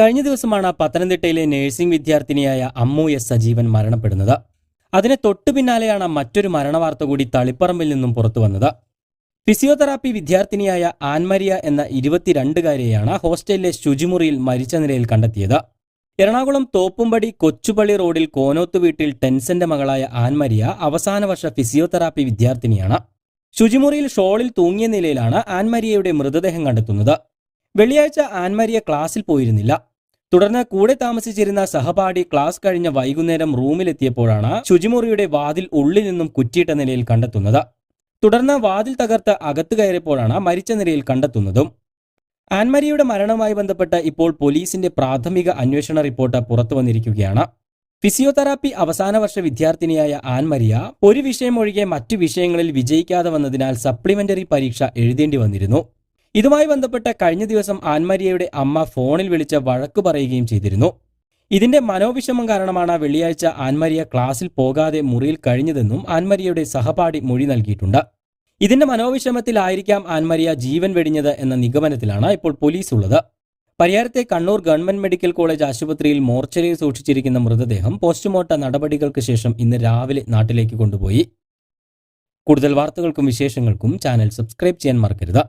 കഴിഞ്ഞ ദിവസമാണ് പത്തനംതിട്ടയിലെ നഴ്സിംഗ് വിദ്യാർത്ഥിനിയായ അമ്മു എസ് സജീവൻ മരണപ്പെടുന്നത്. അതിന് തൊട്ടു പിന്നാലെയാണ് മറ്റൊരു മരണവാർത്ത കൂടി തളിപ്പറമ്പിൽ നിന്നും പുറത്തു വന്നത്. ഫിസിയോതെറാപ്പി വിദ്യാർത്ഥിനിയായ ആൻമരിയ എന്ന ഇരുപത്തിരണ്ടുകാരിയെയാണ് ഹോസ്റ്റലിലെ ശുചിമുറിയിൽ മരിച്ച നിലയിൽ കണ്ടെത്തിയത്. എറണാകുളം തോപ്പുംപടി കൊച്ചുപള്ളി റോഡിൽ കോനോത്ത് വീട്ടിൽ ടെൻസന്റെ മകളായ ആൻമരിയ അവസാന വർഷ ഫിസിയോതെറാപ്പി വിദ്യാർത്ഥിനിയാണ്. ശുചിമുറിയിൽ ഷോളിൽ തൂങ്ങിയ നിലയിലാണ് ആൻമരിയയുടെ മൃതദേഹം കണ്ടെത്തുന്നത്. വെള്ളിയാഴ്ച ആൻമരിയ ക്ലാസ്സിൽ പോയിരുന്നില്ല. തുടർന്ന് കൂടെ താമസിച്ചിരുന്ന സഹപാഠി ക്ലാസ് കഴിഞ്ഞ വൈകുന്നേരം റൂമിലെത്തിയപ്പോഴാണ് ശുചിമുറിയുടെ വാതിൽ ഉള്ളിൽ നിന്നും കുറ്റിയിട്ട നിലയിൽ കണ്ടെത്തുന്നത്. തുടർന്ന് വാതിൽ തകർത്ത് അകത്ത് കയറിയപ്പോഴാണ് മരിച്ച നിലയിൽ കണ്ടെത്തുന്നതും. ആൻമരിയുടെ മരണവുമായി ബന്ധപ്പെട്ട് ഇപ്പോൾ പോലീസിന്റെ പ്രാഥമിക അന്വേഷണ റിപ്പോർട്ട് പുറത്തു വന്നിരിക്കുകയാണ്. ഫിസിയോതെറാപ്പി അവസാന വർഷ വിദ്യാർത്ഥിനിയായ ആൻമരിയ ഒരു വിഷയമൊഴികെ മറ്റു വിഷയങ്ങളിൽ വിജയിക്കാതെ വന്നതിനാൽ സപ്ലിമെന്ററി പരീക്ഷ എഴുതേണ്ടി വന്നിരുന്നു. ഇതുമായി ബന്ധപ്പെട്ട കഴിഞ്ഞ ദിവസം ആൻമരിയയുടെ അമ്മ ഫോണിൽ വിളിച്ച് വഴക്കു പറയുകയും ചെയ്തിരുന്നു. ഇതിന്റെ മനോവിഷമം കാരണമാണ് വെള്ളിയാഴ്ച ആൻമരിയ ക്ലാസ്സിൽ പോകാതെ മുറിയിൽ കഴിഞ്ഞതെന്നും ആൻമരിയയുടെ സഹപാഠി മൊഴി നൽകിയിട്ടുണ്ട്. ഇതിന്റെ മനോവിഷമത്തിലായിരിക്കാം ആൻമരിയ ജീവൻ വെടിഞ്ഞത് എന്ന നിഗമനത്തിലാണ് ഇപ്പോൾ പോലീസ് ഉള്ളത് പരിയാരത്തെ കണ്ണൂർ ഗവൺമെന്റ് മെഡിക്കൽ കോളേജ് ആശുപത്രിയിൽ മോർച്ചറിയിൽ സൂക്ഷിച്ചിരിക്കുന്ന മൃതദേഹം പോസ്റ്റ്മോർട്ടം നടപടികൾക്ക് ശേഷം ഇന്ന് രാവിലെ നാട്ടിലേക്ക് കൊണ്ടുപോയി. കൂടുതൽ വാർത്തകൾക്കും വിശേഷങ്ങൾക്കും ചാനൽ സബ്സ്ക്രൈബ് ചെയ്യാൻ മറക്കരുത്.